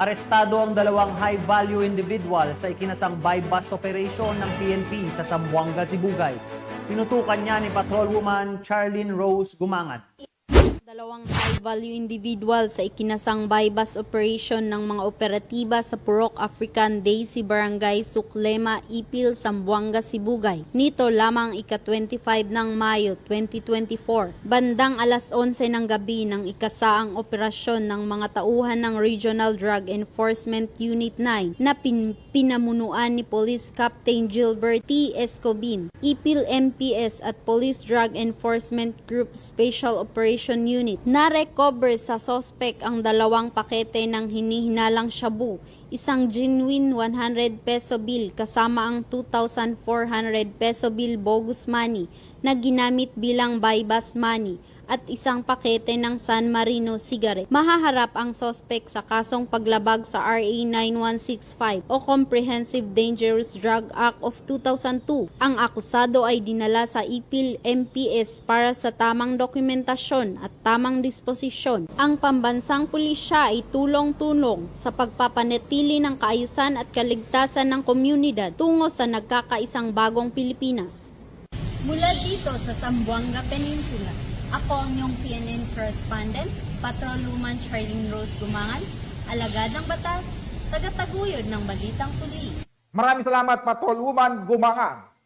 Arestado ang dalawang high-value individual sa ikinasang buy-bust operation ng PNP sa Zamboanga, Sibugay. Pinutukan niya ni Patrolwoman Charlene Rose Gumangat. Dalawang high-value individual sa ikinasang buy-bus operation ng mga operatiba sa Purok African Daisy Barangay Suklema, Ipil, Sambuanga, Sibugay. Nito lamang ika-25 ng Mayo 2024. Bandang alas 11 ng gabi ng ikasaang operasyon ng mga tauhan ng Regional Drug Enforcement Unit 9 na pin pinamunuan ni Police Captain Gilbert T. Escobin, Ipil MPS at Police Drug Enforcement Group Special Operation Unit. Na-recover sa sospek ang dalawang pakete ng hinihinalang shabu, isang genuine 100 peso bill kasama ang 2,400 peso bill bogus money na ginamit bilang buy-bus money at isang pakete ng San Marino cigarette. Mahaharap ang sospek sa kasong paglabag sa RA 9165 o Comprehensive Dangerous Drug Act of 2002. Ang akusado ay dinala sa IPIL MPS para sa tamang dokumentasyon at tamang disposisyon. Ang pambansang pulisya ay tulong-tulong sa pagpapanatili ng kaayusan at kaligtasan ng komunidad tungo sa nagkakaisang bagong Pilipinas. Mula dito sa Zamboanga Peninsula, ako ang iyong PNN correspondent, Patrolwoman Charlene Rose Gumangan, alagad ng batas, tagataguyod ng balitang pulis. Maraming salamat, Patrolwoman Gumangan.